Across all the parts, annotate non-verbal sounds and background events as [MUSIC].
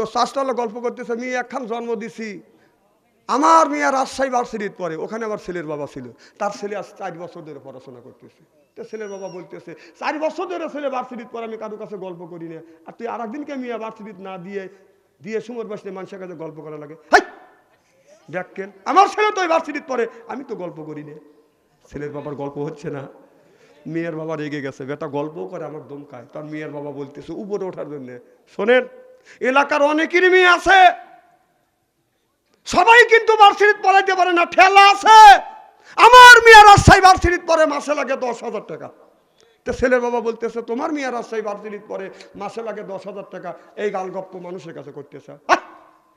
তো শাস্ত্রাল গল্প করতেছে, মেয়ে, একখান জন্ম দিছি। আমার মেয়ে রাজশাহী ভার্সিটিত পড়ে, ওখানে আমার ছেলের বাবা ছিল। তার ছেলে আজ চার বছর ধরে পড়াশোনা করতেছে। তো ছেলের বাবা বলতেছে, চার বছর ধরে ছেলে ভার্সিটিত পরে আমি কারোর কাছে গল্প করি না। আর তুই আর একদিনকে মেয়ে ভার্সিটিত না দিয়ে দিয়ে সুমর বাসনে মানুষের কাছে গল্প করা লাগে। হাই! দেখেন আমার ছেলে তো ভার্সিটিত পড়ে, আমি তো গল্প করি না। ছেলের বাবার গল্প হচ্ছে না। মেয়ের বাবা রেগে গেছে। বেটা গল্পও করে, আমার দমকায় তার মেয়ের বাবা বলতেছে উপরে ওঠার জন্যে। শোনেন এলাকার অনেকেরই মেয়ে আছে। সবাই কিন্তু ভার্সিটিত পড়াইতে পারে না, ঠেলা আছে। আমার মেয়ে রাজশাহী ভার্সিটিত পরে মাসে লাগে দশ হাজার টাকা। তো ছেলের বাবা বলতেছে, তোমার মেয়ে রাজশাহী ভার্সিটিত পরে মাসে লাগে দশ হাজার টাকা। এই গালগপ্প মানুষের কাছে করতেছে।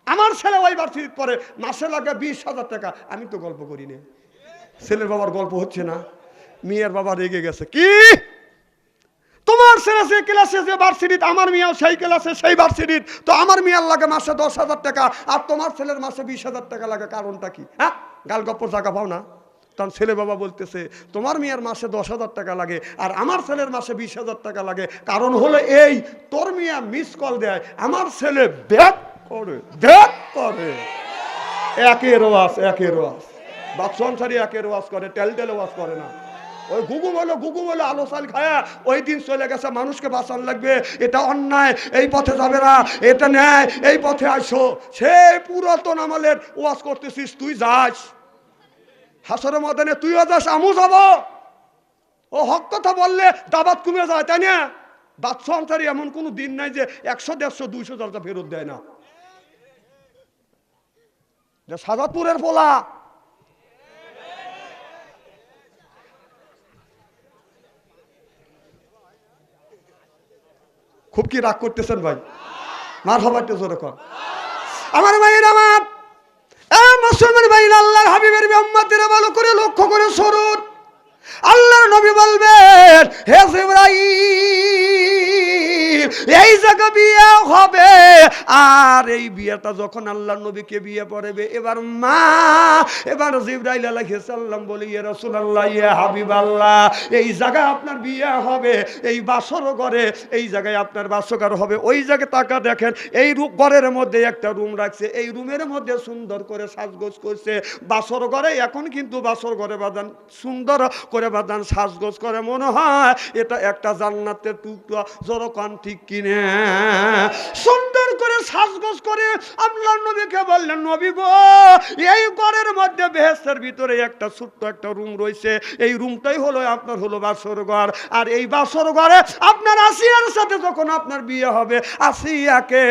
আমার ছেলে ওই ভার্সিটিত পরে মাসে লাগে বিশ হাজার টাকা। আমি তো গল্প করি না। ছেলের বাবার গল্প হচ্ছে না। মেয়ের বাবা রেগে গেছে। কি? তোমার ছেলে যে ক্লাসে যে ভার্সিটিত আমার মেয়েও সেই ক্লাসে সেই ভার্সিটিত তো আমার মেয়ের লাগে মাসে দশ হাজার টাকা, আর তোমার ছেলের মাসে বিশ হাজার টাকা লাগে, কারণটা কি? হ্যাঁ? গাল টাকা পাও না? তখন ছেলে বাবা বলতেছে, তোমার মেয়ের মাসে দশ হাজার টাকা লাগে, আর আমার ছেলের মাসে বিশ হাজার টাকা লাগে। কারণ হলো এই, তোর মেয়ে মিস কল দেয়, আমার ছেলে ব্যাক করে ব্যাক করে। একের ওয়াজ একের ওয়াজ। বাচ্চন সারি একের ওয়াজ করে টেল টেল ওয়াজ করে না। ওই গুগুম হলো গুগুম হলো আলো সাল খায়া ওই দিন চলে গেছে, মানুষকে বাঁচান লাগবে। এটা অন্যায়, এই পথে যাবে না, এটা ন্যায়, এই পথে আসো সেই পুরাতন আমলের ওয়াজ করতেছিস, তুই যাস। হাসরের ময়দানে তুইও যাস আমু যাব। ও হক কথা বললে দাবাত কমে যায়, তাই না? বাচ্চা অন্তরে এমন কোনো দিন নাই যে একশো, দেড়শো, দুইশো দরজা ফেরত দেয় না। সাজাদপুরের পোলা খুব কি রাগ করতেছেন ভাই? মার হবার জোরে কর আমার ভাইয়ের আমার। মুসলমান ভাই আল্লাহর হাবিবের মোহাম্মদের ভালো করে, লক্ষ্য করে সরুন আল্লাহর নবী বলবেন, হে জিবরাইল এই জায়গা বিয়ে হবে। আর এই বিয়েটা যখন আল্লাহ নবীকে বিয়ে পড়বে, এবার মা, এবার জিবরাইল আলাইহিস সালাম বলি, ইয়া রাসূলুল্লাহ, ইয়া হাবিবাল্লাহ, এই জায়গায় আপনার বিয়ে হবে, এই বাসর ঘরে, এই জায়গায় আপনার বাসকার হবে। ওই জায়গায় তাকা দেখেন, এই ঘরের মধ্যে একটা রুম রাখছে, এই রুমের মধ্যে সুন্দর করে সাজগোজ করছে। বাসর ঘরে এখন কিন্তু বাসর ঘরে বাদান সুন্দর করে বাদান সাজগোজ করে। মনে হয় এটা একটা জান্নাতের টুকরা। জরকান ঠিক কিনে। সুন্দর করে সাজগোজ করে আল্লাহ নবীকে বললেন, নবী গো, এই ঘরের মধ্যে বেহেস্তের ভিতরে একটা ছোট্ট একটা রুম রয়েছে। এই রুমটাই হলো আপনার হলো বাসর ঘর। আর এই বাসর ঘরে আপনার আসিয়ার সাথে যখন আপনার বিয়ে হবে, আসিয়াকে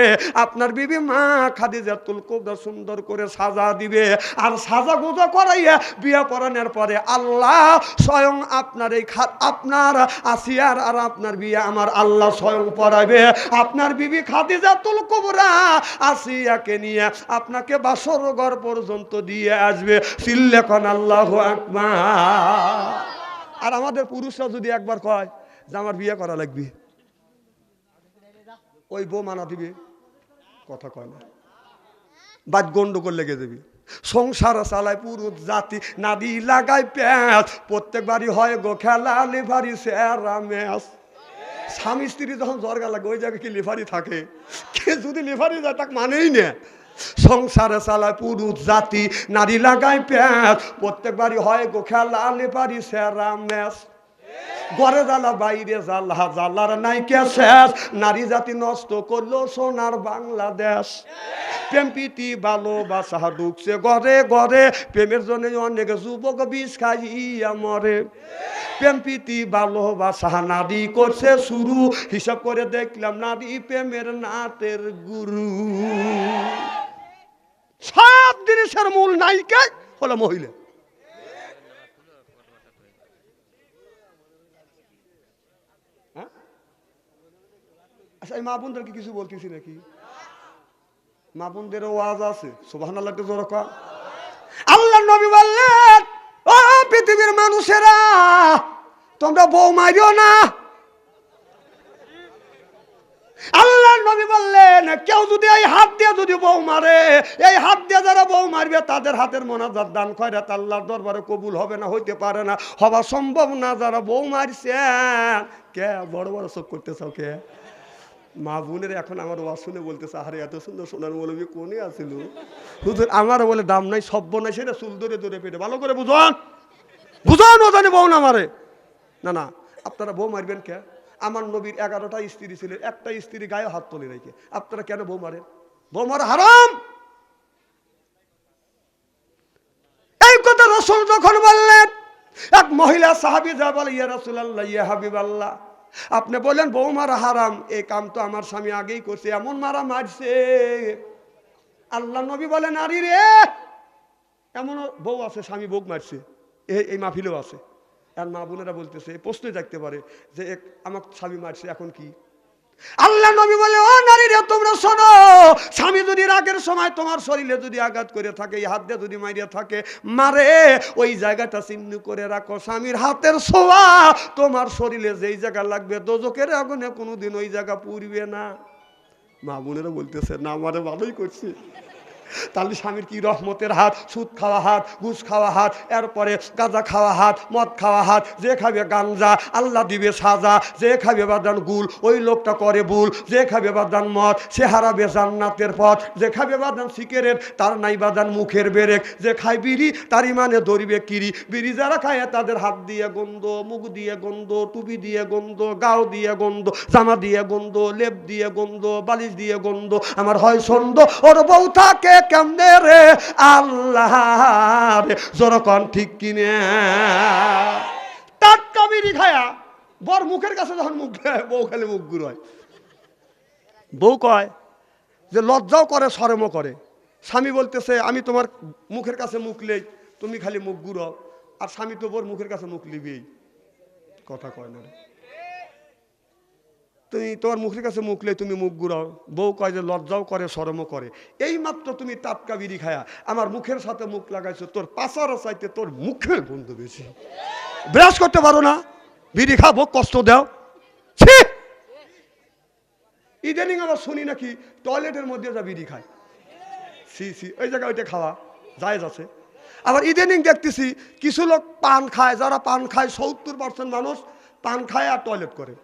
আপনার বিবি মা খাদিজাতুল কুবরা সুন্দর করে সাজা দিবে। আর সাজা গোজা করাইয়া বিয়ে পড়ানোর পরে আল্লাহ স্বয়ং আপনার এই আপনার আসিয়ার আর আপনার বিয়ে আমার আল্লাহ স্বয়ং পড়াবে আপনার বিবি খাদিজাতুল কুবরা আসিয়াকে নিয়ে আপনাকে বাসর ঘর পর্যন্ত দিয়ে আসবে। সিল্লেখন আল্লাহ আকবার। আর আমাদের পুরুষরা যদি একবার কয় যে আমার বিয়ে করা লাগবে, ওই বউ মানা দিবে, কথা কয় না। বাদ গন্ডগোল লেগে যাবে। সংসার চালায় পুরুষ জাতি নাদি লাগায় প্যাঁচ। প্রত্যেক বাড়ি হয় গো খেলা, লিভারি স্যারা ম্যাচ। স্বামী স্ত্রী যখন জর্গা লাগে ওই জায়গায় কি লিভারি থাকে? কে যদি লিভারি যায় তাকে মানেই না। সংসারে চালায় পুরুষ, জাতি, নারী লাগায় প্যাঁচ। প্রত্যেক বাড়ি হয় গো খেলা লিভারি স্যারা ম্যাচ ঘরে জ্বালা, বাইরে জ্বালা, জ্বালার নাইকে শেষ। নারী জাতি নষ্ট করল সোনার বাংলাদেশ। প্রেম প্রীতি, ভালোবাসা ঢুকছে ঘরে ঘরে। প্রেমের জন্য অনেক যুবক বিষ খাইয়া মরে। প্রেম প্রীতি, ভালোবাসা নারী করছে শুরু। হিসাব করে দেখলাম নারী প্রেমের নাটের গুরু। সব জিনিসের মূল নায়িকা হলো মহিলা। হ্যাঁ? আচ্ছা এই মা বোনদেরকে কিছু বলতেছি নাকি? মা বোনদের ওয়াজ আছে। সোভান আল্লাহ জোর কর আল্লাহ নবী বললেন, ও পৃথিবীর মানুষেরা তোমরা বউ মারিও না। আল্লাহ নবী বললেন, কেউ যদি এই হাত দিয়ে যদি বউ মারে, এই হাত দিয়ে যারা বউ মারবে, তাদের হাতের মোনাজাত দান করে আল্লাহর দরবারে কবুল হবে না, হইতে পারে না। হওয়া সম্ভব না, যারা বউ মারছে। কে, বড় বড় চোখ করতে চাও কে মা বোনের এখন আমার ওয়াজ শুনে বলতেছে, আরে, এত সুন্দর সোনার মৌলবী কোনে আছিল হুজুর, আমার বলে দাম নাই সভ্য নাই, সেটা চুল ধরে ধরে পেটে ভালো করে বুঝান বুঝান ও জানি বউ না মারে। না না, আপনারা বউ মারবেন কে? আমার নবীর এগারোটা স্ত্রী ছিল, একটা স্ত্রী গায়ে হাত তুলে রেখে আপনারা কেন বউ মারেন? বউ মারা হারাম! এই কথা রসুল যখন বললেন, এক মহিলা সাহাবি যা বলে, ইয়া রসুল্লাহ ইয়া হাবিব আল্লাহ আপনি বললেন, বউ মারা হারাম এই কাম তো আমার স্বামী আগেই করছে, এমন মারা মারছে। আল্লাহ নবী বলেন নারী রে এমন বউ আছে, স্বামী বউ মারছে এই মাহফিলেও আছে। আর মা বোনেরা বলতেছে প্রশ্ন থাকতে পারে যে আমার স্বামী মারছে, এখন কি? আল্লাহ নবী বলে, ও নারীরা তোমরা শোনো, স্বামী যদি রাগের সময় তোমার শরীরে যদি আঘাত করে থাকে, এই হাত দিয়ে যদি মারিয়া থাকে, মারে, ওই জায়গাটা চিহ্ন করে রাখো। স্বামীর হাতের ছোঁয়া তোমার শরীরে যেই জায়গা লাগবে দোজকের আগুনে কোনোদিন ওই জায়গা পুড়বে না। মা বোনেরা বলতেছে, না, আমারে ভালোই করছি। তাহলে স্বামীর কি রহমতের হাত? সুদ খাওয়া হাত, ঘুষ খাওয়া হাত, এরপরে গাঁজা খাওয়া হাত, মদ খাওয়া হাত, যে খাবে গাঞ্জা আল্লাহ দিবে সাজা, যে খাবে বাদান গুল, ওই লোকটা করে ভুল, যে খাবে বাদান মদ, সে হারাবে জান্নাতের পথ, যে খাবে বাদান সিকেরেট তার নাই বাদান মুখের বেরেক, যে খায় বিড়ি, তার ইমানে ধরিবে কিরি, বিড়ি যারা খায় তাদের হাত দিয়ে গন্ধ, মুখ দিয়ে গন্ধ, টুপি দিয়ে গন্ধ, গাও দিয়ে গন্ধ, জামা দিয়ে গন্ধ, লেপ দিয়ে গন্ধ, বালিশ দিয়ে গন্ধ, আমার হয় সন্দ ওর বউ থাকে কেমনে রে আল্লাহ জোরকন ঠিক কিনে। খায়া বর মুখের কাছে যখন মুখ বউ খালি মুখ বউ কয় যে, লজ্জাও করে সরমও করে। স্বামী বলতেছে, আমি তোমার মুখের কাছে মুখ লেই তুমি খালি মুখ গুড়ো আর স্বামী তো বোর মুখের কাছে মুখ লিবেই কথা কয় না। তুমি, তোমার মুখের কাছে মুখ লেই তুমি মুখ গুড়াও বউ কয় যে, লজ্জাও করে সরমও করে। এই মাত্র তুমি টাটকা বিড়ি খায়া আমার মুখের সাথে মুখ লাগাইছো, তোর পাশারও চাইতে তোর মুখের গন্ধ বেশি। ব্রাশ করতে পারো না, বিড়ি খাব, কষ্ট দাও। ইদানিং আবার শুনি নাকি টয়লেটের মধ্যে যা বিড়ি খায়। সি সি ওই জায়গায় ওইটা খাওয়া জায়েজ আছে। আবার ইদানিং দেখতেছি, কিছু লোক পান খায়, যারা পান খায়, সত্তর পার্সেন্ট মানুষ পান খায় আর টয়লেট করে।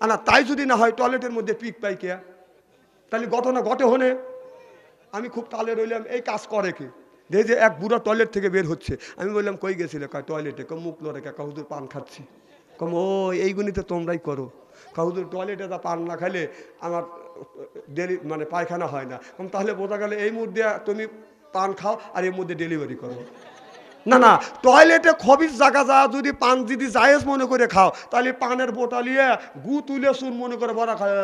আর না তাই যদি না হয় টয়লেটের মধ্যে পিক পাই কে? তাহলে ঘটনা ঘটে হনে। আমি খুব তালে রইলাম, এই কাজ করে কি? দেখি যে এক বুড়ো টয়লেট থেকে বের হচ্ছে। আমি বললাম, কই গেছিলে? কয়, টয়লেটে। কম মুখ লড়ে কে কাহুদুর পান খাচ্ছি। কম ও এইগুলি তো তোমরাই করো। কাহুদুর টয়লেটে তা পান না খাইলে আমার ডেলি মানে পায়খানা হয় না। কম তাহলে বোঝা গেলে এই মধ্যে তুমি পান খাও আর এর মধ্যে ডেলিভারি করো। না না। [LAUGHS] টয়লেটে খবিস জাগা যা, যদি পান যদি জায়েজ মনে করে খাও, তাহলে পানের বোটালিয়ে গু তুলে সুন মনে করে বড়া খায়।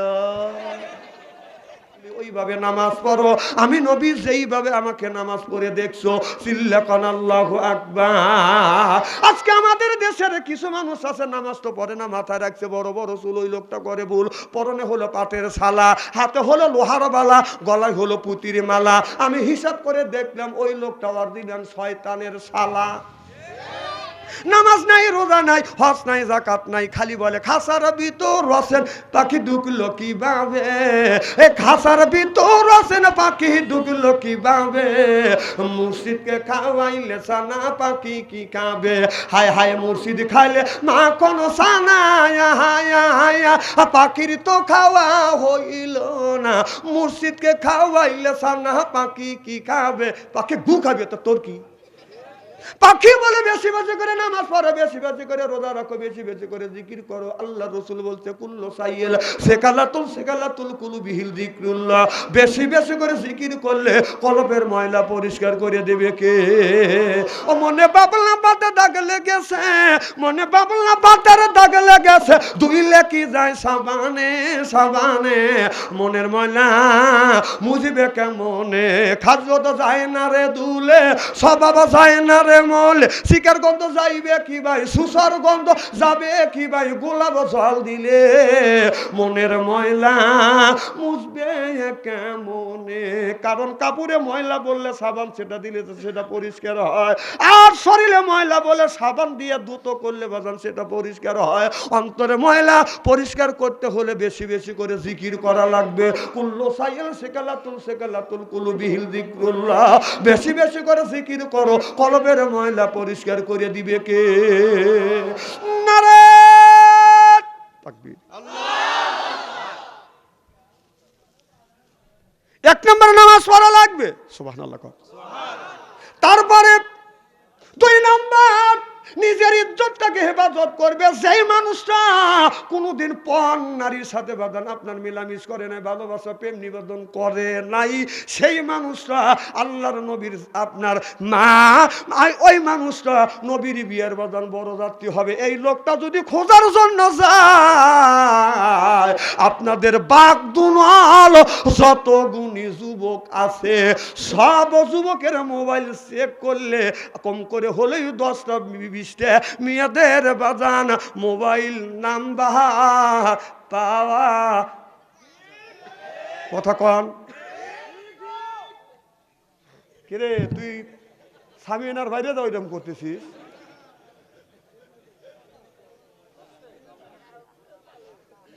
ওইভাবে নামাজ পড়ো। আমি নবী যেইভাবে আমাকে নামাজ পড়ে দেখছ সিল্লাকান আল্লাহ আকবার। আজকে আমাদের দেশের কিছু মানুষ আছে, নামাজ তো পড়ে না, মাথায় রাখছে বড় বড় চুল, ওই লোকটা করে ভুল। পরনে হলো পাটের শালা, হাতে হলো লোহার বালা, গলায় হলো পুতির মালা। আমি হিসাব করে দেখলাম, ওই লোকটা অরিজিনাল শয়তানের শালা। নামাজ নাই, রোজা নাই, হজ নাই জাকাত নাই, খালি বলে, খাসার ভিতর রসেন পাখি ঢুকলো কি বাবে এ খাসার ভিতর রসেন পাখি ঢুকলো কি বাবে মুর্শিদকে খাওয়াইলে সানা পাখি কি খাবে? হায় হায়, মুর্শিদ খাইলে মা কোন সানা হায়া হায়া পাখির তো খাওয়া হইল না। মুর্শিদকে খাওয়াইলে সানা পাখি কি খাবে? পাখি গু খাবে তো তোর কি? পাখি বলে বেশি বেশি করে, নামাজ পড়ো বেশি বেশি করে, রোজা রাখো বেশি বেশি করে, জিকির করো। আল্লাহ রসুল বলছে, কুল্লো সাইয়েল সেকালাতুল সেকালাতুল কুলু বিহিল জিক্রুল্লাহ বেশি বেশি করে জিকির করলে কলপের ময়লা পরিষ্কার করে দেবে কে? ও মনে বাবলা দাগ লেগেছে, মনে বাবলা পাতের দাগ লেগেছে। কি যায় সাবানে সাবানে, মনের ময়লা মুজিবে কেমনে? খাদ্য তো যায় না রে দুলে, স্বভাব যায় না রে মল, শিকার গন্ধ যাইবে কি ভাই? সুসার গন্ধ যাবে কি ভাই? গোলাপ জল দিলে মনের ময়লা মুছবে কেমনে? কারণ কাপড়ে ময়লা বললে সাবান সেটা দিলে তো সেটা পরিষ্কার হয়। আর শরীরে ময়লা বলে সাবান দিয়ে দ্রুত করলে বাজান সেটা পরিষ্কার হয়। অন্তরে ময়লা পরিষ্কার করতে হলে বেশি বেশি করে জিকির করা লাগবে। কুল্লো সাইল সেকালাতুল সেকালাতুল কুলু বিহিল দিকুল্লাহ বেশি বেশি করে জিকির করো। কলবের ময়লা পরিষ্কার করে দিবে কে? এক নম্বরে নামাজ পড়া লাগবে। সুবহানাল্লাহ তারপরে দুই নম্বর নিজের ইজ্জতটাকে হেফাজত করবে। সেই মানুষটা কোনোদিন পণ নারীর সাথে বাদান আপনার মিলামিশ করে নাই, ভালোবাসা, প্রেম নিবেদন করে নাই, সেই মানুষটা আল্লাহর নবীর আপনার মা ওই মানুষটা নবীর বিয়ের বাদান বড় যাত্রী হবে। এই লোকটা যদি খোঁজার জন্য যায়, আপনাদের বাঘ দুনাল যত গুণী যুবক আছে, সব যুবকের মোবাইল চেক করলে কম করে হলেই দশটা বিশটা মেয়েদের বাজান, মোবাইল নাম্বার পাওয়া। কথা কন। কিরে, তুই সামিনার বাইরে যাও এরকম করতেছিস?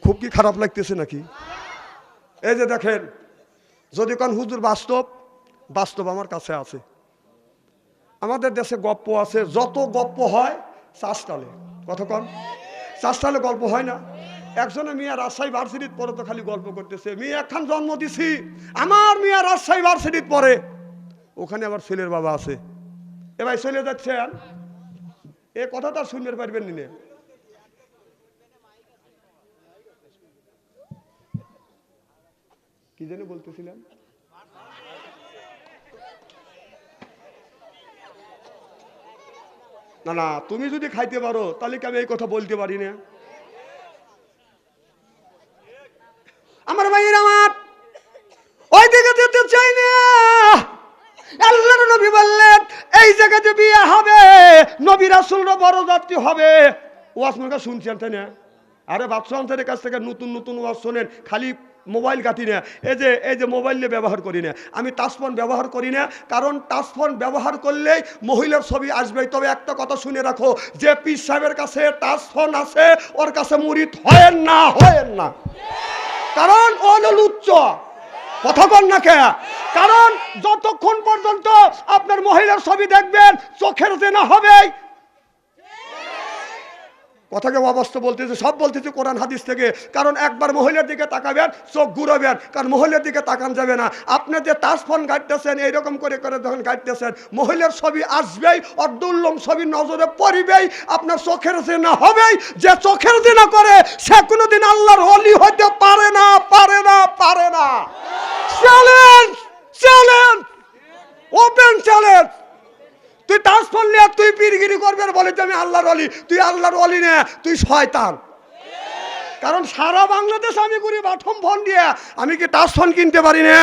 খুব কি খারাপ লাগতেছে নাকি? এই যে দেখেন, যদি কোন হুজুর বাস্তব বাস্তব আমার কাছে আছে। আমাদের দেশে গপ্প আছে, যত গপ্প হয় চাষটালে কতক্ষণ চাষটালে গল্প হয় না। একজনে মিয়া রাজশাহী ভার্সিটিত পরে তো খালি গল্প করতেছে, মেয়ে, একখান জন্ম দিছি, আমার মিয়া রাজশাহী ভার্সিটিত পরে। ওখানে আবার ছেলের বাবা আছে। এ ভাই চলে যাচ্ছেন এ কথাটা শুনতে পারবেন নিনে কি জানি বলতেছিলেন? না না, তুমি যদি খাইতে পারো, তাহলে কি আমি এই কথা বলতে পারি না? আমার ভাইয়ের আমার, ওই দিকে যেতে চাই না। আল্লাহর নবী বললেন, এই জায়গাতে বিয়ে হবে, নবী রাসূলরা বড় যাত্রী হবে। ওয়াজ মুরগা শুনছেন, তাই না? আরে বাদশাহ কাছ থেকে নতুন নতুন ওয়াজ শোনেন, খালি মোবাইল কাটি না, এই যে এই যে মোবাইল নিয়ে ব্যবহার করি না। আমি টাচফোন ব্যবহার করি না, কারণ টাচফোন ব্যবহার করলেই মহিলার ছবি আসবে। তবে একটা কথা শুনে রাখো, যে পীর সাহেবের কাছে টাচফোন আছে, ওর কাছে মুরিদ হয় না হয় না। কারণ ও লুচ্চ কথা কন না কে? কারণ যতক্ষণ পর্যন্ত আপনার মহিলার ছবি দেখবেন, চোখের জেনা হবে কথাকে অবস্থা বলতেছে, সব বলতেছে কোরআন, হাদিস থেকে। কারণ একবার মহিলার দিকে তাকাবেন চোখ ঘুরাবেন কারণ মহিলার দিকে তাকান যাবে না। আপনি যে তাসফোন গাইতেছেন এইরকম করে করে যখন গাইতেছেন মহিলার ছবি আসবেই অর্দুল্লম ছবি নজরে পড়িবেই, আপনার চোখের জেনা হবেই। যে চোখের জেনা করে, সে কোনোদিন আল্লাহর হলি হইতে পারে না পারে না পারে না। চ্যালেঞ্জ ওপেন চ্যালেঞ্জ তুই ট্রান্সফার নিয়ে তুই পিরগিরি করবি বলে আমি আল্লাহর অলি তুই আল্লাহর অলি নে, তুই শয়তান। কারণ সারা বাংলাদেশ আমি করি বাথম ফোন দিয়ে। আমি কি টাচ ফোন কিনতে পারি না?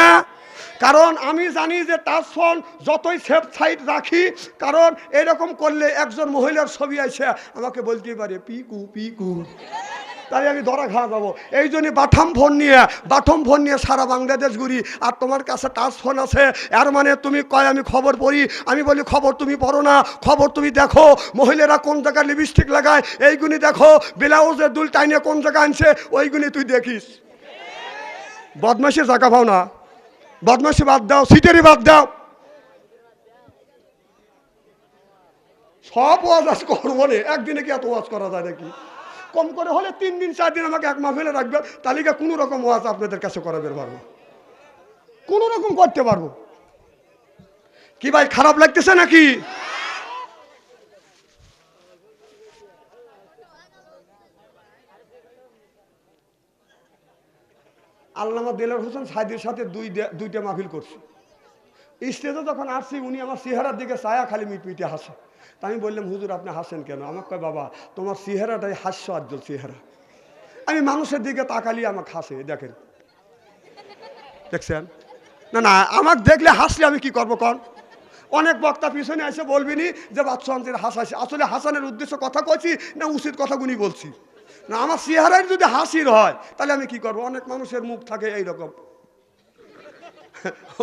কারণ আমি জানি যে টাচ ফোন যতই সেফ সাইড রাখি, কারণ এরকম করলে একজন মহিলার ছবি আছে আমাকে বলতেই পারে, পিকু পিকু। তাই আমি ধরা খাওয়া যাব। এই জন্য বাথম ফোন নিয়ে বাথম ফোন নিয়ে সারা বাংলাদেশ ঘুরি। আর তোমার কাছে টাচ ফোন আছে। এর মানে তুমি কয়, আমি খবর পড়ি। আমি বলি, খবর তুমি পড়ো না, খবর তুমি দেখো। মহিলারা কোন জায়গায় লিপস্টিক লাগায়, এইগুলি দেখো। ব্লাউজের দুল টাইনে কোন জায়গায় আনছে, ওইগুলি তুই দেখিস। বদমাসি জায়গা পাও না। বদমাসি বাদ দাও, সিটেরই বাদ দাও। সব ওয়াজ আজ করব একদিনে কি এত ওয়াজ করা যায় নাকি? কম করে হলে তিন দিন, চার দিন আমাকে এক মাহফিলে রাখবে। তালিকা কোনো রকম ওয়াজ আপনাদের কাছে করাবে পারব কোনো রকম করতে পারব। কি ভাই, খারাপ লাগতেছে নাকি? আল্লামা দিলার হোসেন সাইদের সাথে দুই দুইটা মাহফিল করছি। স্টেজে যখন আসছি, উনি আমার চেহারার দিকে ছায়া খালি মিটমিটে হাসে। তা আমি বললাম, হুজুর, আপনি হাসেন কেন? আমার কয়, বাবা, তোমার চেহারাটাই হাস্য আজ্জ্বল চেহারা। আমি মানুষের দিকে তাকালি আমাকে হাসে দেখেন। দেখছেন? না না, আমাকে দেখলে হাসলে আমি কি করব কন? অনেক বক্তা পিছনে এসে বলবিনি যে বাচ্চাদের হাসাইছে আসলে হাসানের উদ্দেশ্য কথা কইছি না উচিত কথাগুনি বলছি? না, আমার চেহারায় যদি হাসির হয়, তাহলে আমি কি করব? অনেক মানুষের মুখ থাকে এইরকম।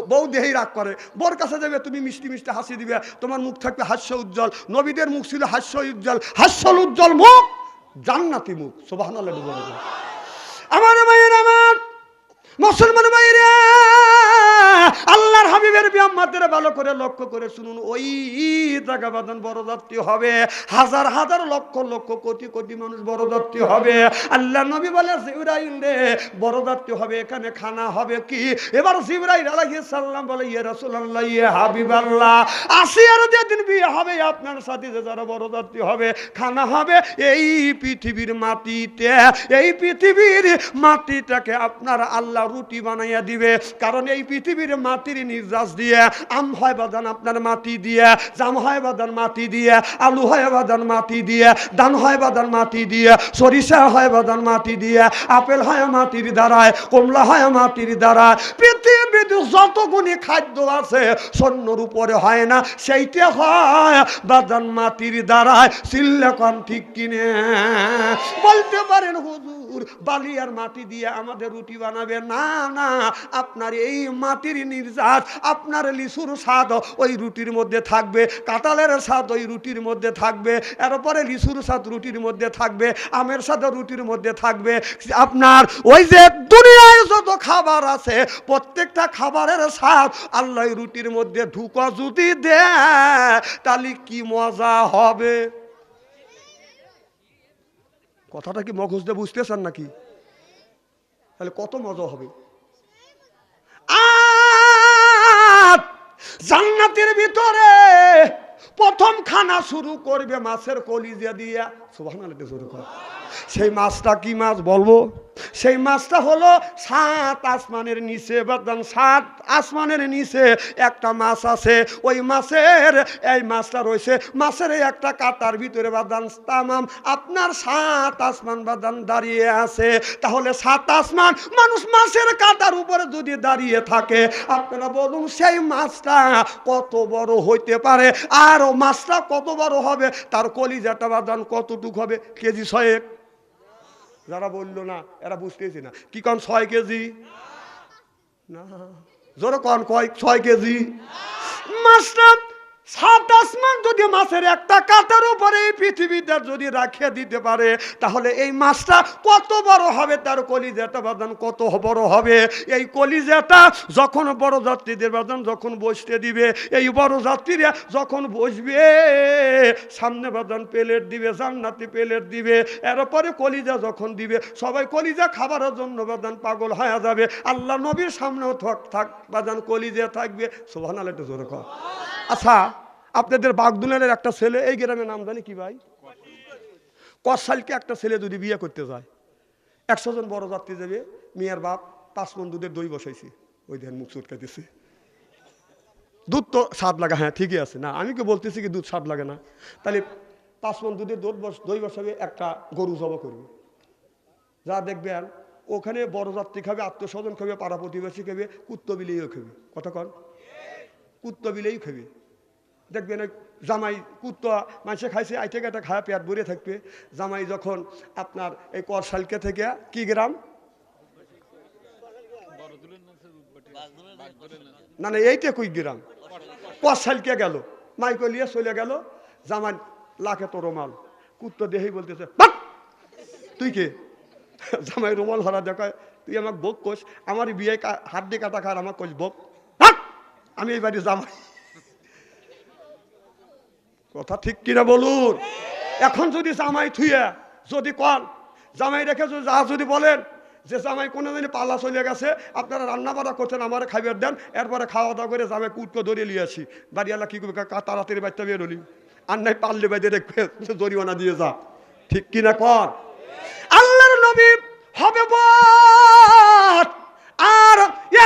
বউ দেহেই রাগ করে। বর কাছে যাবে, তুমি মিষ্টি মিষ্টি হাসি দিবে। তোমার মুখ থাকবে হাস্য উজ্জ্বল। নবীদের মুখ ছিল হাস্য উজ্জ্বল। হাস্যল উজ্জ্বল মুখ, জান্নাতি মুখ। সোবাহ আমার মায়ের আমার, মুসলমান আল্লাহর হাবিবের নবী আমাদের ভালো করে লক্ষ্য করে শুনুন, ওই জায়গা বাদন বড় হবে, হাজার হাজার লক্ষ লক্ষ কোটি কোটি মানুষ বড় হবে। আল্লাহ নবী বলে, জিব্রাইল রে, বড় হবে, এখানে খানা হবে কি? এবার জিব্রাইল আলাইহিস সালাম বলে, ইয়া রাসূলুল্লাহ, ইয়া হাবিবাল্লাহ আসিয়ার যেদিন বিয়ে হবে, আপনার সাথে যে যারা বড় হবে, খানা হবে, এই পৃথিবীর মাটিতে, এই পৃথিবীর মাটিটাকে আপনার আল্লাহ রুটি বানাইয়া দিবে। কারণ এই পৃথিবীর মাটির নির্যাস দিয়ে, আম হয় বাদান আপনার মাটি দিয়ে, জাম হয় বাদান মাটি দিয়ে, আলু হয় বাদান মাটি দিয়ে, ধান হয় বাদান মাটি দিয়ে, সরিষা হয় বাদান মাটি দিয়ে, আপেল হয় মাটির দ্বারায়, কমলা হয় মাটির দ্বারায় পৃথিবীতে যতগুলি খাদ্য আছে, স্বর্ণর উপরে হয় না, সেইটা হয় বাদান মাটির দ্বারায়, সিল্লেকন ঠিক কিনে। বলতে পারেন হুজুর বালি আর মাটি দিয়ে আমাদের রুটি বানাবে? না না, আপনার এই মাটির নির্যাস আপনার লিচুর স্বাদ ওই রুটির মধ্যে থাকবে, কাঁঠালের স্বাদ ওই রুটির মধ্যে থাকবে, এরপরে লিচুর স্বাদ রুটির মধ্যে থাকবে, আমের স্বাদ রুটির মধ্যে থাকবে। আপনার ওই যে দুনিয়ায় যত খাবার আছে, প্রত্যেকটা খাবারের স্বাদ আল্লাহ রুটির মধ্যে ঢুকা যদি দেয় তাহলে কি মজা হবে? কথাটা কি মগজ দিয়ে বুঝতেছেন নাকি? তাহলে কত মজা হবে? জান্নাতের ভিতরে প্রথম খানা শুরু করবে মাছের কলিজা দিয়া। সুবহানাল্লাহ শুরু কর। সেই মাছটা কি মাছ বলব? সেই মাছটা হলো সাত আসমানের নিচে বাদান সাত আসমানের নিচে একটা মাছ আছে। ওই মাছের, এই মাছটা রয়েছে। মাছের একটা কাটার ভিতরে বাদান তামাম, আপনার সাত আসমান বাদান দাঁড়িয়ে আছে। তাহলে সাত আসমান মানুষ মাছের কাটার উপরে যদি দাঁড়িয়ে থাকে, আপনারা বলুন সেই মাছটা কত বড় হইতে পারে? আর মাছটা কত বড় হবে? তার কলিজাটা বাদান কতটুক হবে? কেজি ছয়েক। যারা বলল না, এরা বুঝতেছি না। কি কন ছয় কেজি? না। জোর কন কয়, ছয় কেজি? মাছটা সাত আসমান যদি মাছের একটা কাটার উপরে এই পৃথিবীটা যদি রাখিয়ে দিতে পারে, তাহলে এই মাছটা কত বড় হবে, তার কলিজাটা বাদান কত বড় হবে? এই কলিজাটা যখন বড় যাত্রীদের বাদান যখন বসতে দিবে, এই বড় যাত্রীরা যখন বসবে, সামনে বাদান প্লেট দিবে, জান্নাতি প্লেট দিবে, এরপরে কলিজা যখন দিবে, সবাই কলিজা খাবারের জন্য বাদান পাগল হয়ে যাবে। আল্লাহ নবীর সামনেও থাক থাক বাদান কলিজা থাকবে। সোভান একটু জোরে কর আচ্ছা আপনাদের বাগদুলের একটা ছেলে, এই গ্রামের নাম জানি কি ভাই? কসালকে একটা ছেলে যদি বিয়ে করতে যায়, একশো জন বড় যাত্রী যাবে, মেয়ের বাপ, পাঁচ মন দুধের দই বসাইছি। ওই ধ্যান মুখ চুটকাইতেছে দুধ তো স্বাদ লাগা হ্যাঁ ঠিকই আছে। না, আমি কি বলতেছি কি দুধ স্বাদ লাগে না? তাহলে পাঁচ মন দুধের দুধ বস, দই বসাবে, একটা গরু জব করবে। যা দেখবেন ওখানে বড় যাত্রী খাবে আত্মস্বজন খাবে, পাড়া প্রতিবেশী খাবে, কুত্ত বিলেইও খাবে। কতক্ষণ কুত্ত বিলেই খাবে। দেখবেন ওই জামাই কুত্ত মানুষে খাইছে আইটে একটা খায়া পেট ভরে থাকবে। জামাই যখন আপনার এই করশালকে থেকে কি গ্রাম? না না, এইটা কই গ্রাম? করশালকে গেল। মাইকে লিয়ে চলে গেল। জামাই লাখে তো রোমাল। কুত্ত দেহেই বলতেছে তুই কে? জামাই রোমাল হারা দেখায় তুই আমাকে বক কোষ আমার বিয়ে হাত দিয়ে কাটা খার আমার কোষ বক। আমি এই বাড়ি জামাই। কথা ঠিক কিনা বলুন? এখন যদি জামাই থুয়ে যদি কন, জামাই রেখে যা যদি বলেন যে জামাই কোনো দিন পাল্লা চলে গেছে, আপনারা রান্না বাড়া করছেন, আমার খাইবার দেন, এরপরে খাওয়া দাওয়া করে জামাই কুটকে ধরে নিয়ে আসি। বাড়িওয়ালা কি করবে তাড়াতাড়ি বাচ্চা বের হলি। আর নাই পারলে বাইরে দেখবে জরিমানা দিয়ে যা। ঠিক কিনা কর আল্লাহর নবী হবে বট আর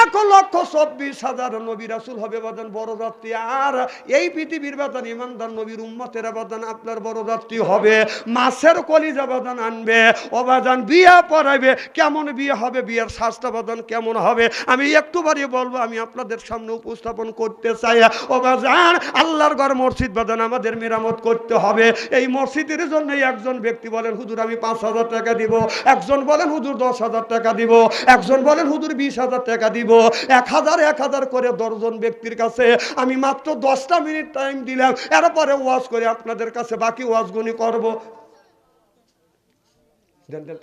এক লক্ষ চব্বিশ হাজার নবী রাসুল হবে বাদান বড় যাত্রী আর এই পৃথিবীর বাদান ইমানদার নবীর উম্মতের বাদান আপনার বড় যাত্রী হবে। মাছের কলিজা বাদান আনবে অবাদান বিয়ে পড়াবে কেমন বিয়ে হবে, বিয়ের শাস্তা বাদান কেমন হবে, আমি একটু বাড়ি বলব, আমি আপনাদের সামনে উপস্থাপন করতে চাই। অবাজান আল্লাহর ঘর মসজিদ বাদান আমাদের মেরামত করতে হবে। এই মসজিদের জন্য একজন ব্যক্তি বলেন, হুজুর, আমি পাঁচ হাজার টাকা দিব। একজন বলেন, হুজুর, দশ হাজার টাকা দিব। একজন বলেন, হুজুর বিশ হাজার টাকা দিব। এক হাজার এক হাজার করে দশজন ব্যক্তির কাছে আমি মাত্র দশটা মিনিট টাইম দিলাম। এরপরে ওয়াজ করে আপনাদের কাছে বাকি ওয়াজগুনি করব।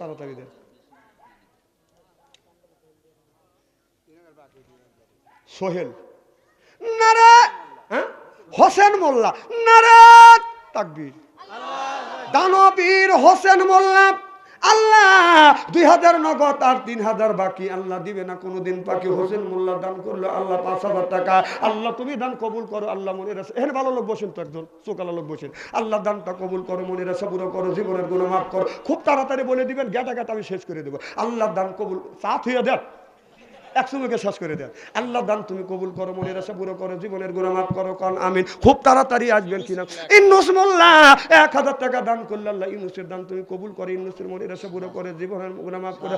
তাড়াতাড়ি দেন। সোহেল। নারে! হ্যাঁ? হোসেন মোল্লা। নারে! তাকবীর। দানবীর হোসেন মোল্লা। আল্লাহ, দুই হাজার নগদ আর তিন হাজার বাকি। আল্লাহ দিবে না, কোনোদিন বাকি হোসেন মোল্লা দান করল, আল্লাহ পাঁচ হাজার টাকা। আল্লাহ, তুমি দান কবুল করো, আল্লাহ মনে রাখে এখানে ভালো লোক বসেন তো একজন চোখালা লোক বসেন। আল্লাহ দানটা কবুল করো মনে রাখে পুরো করো, জীবনের গুণ মাফ করো। খুব তাড়াতাড়ি বলে দিবেন গেটা গেটা আমি শেষ করে দেবো। আল্লাহ দান কবুল সাথ হইয়া দেখ একশো মুখে শেষ করে দেন। আল্লাহ দান তুমি কবুল করো, মনের আশা পুরো করো, জীবনের গুণা মাফ করো, কন, আমিন। খুব তাড়াতাড়ি আসবেন কিনা। ইন্নুস মোল্লা এক হাজার টাকা দান করলে আল্লাহ ইন্নুসের দান তুমি কবুল করো ইন্নুসের মনের আশা পুরো করে, জীবনের গুণা মাফ করে।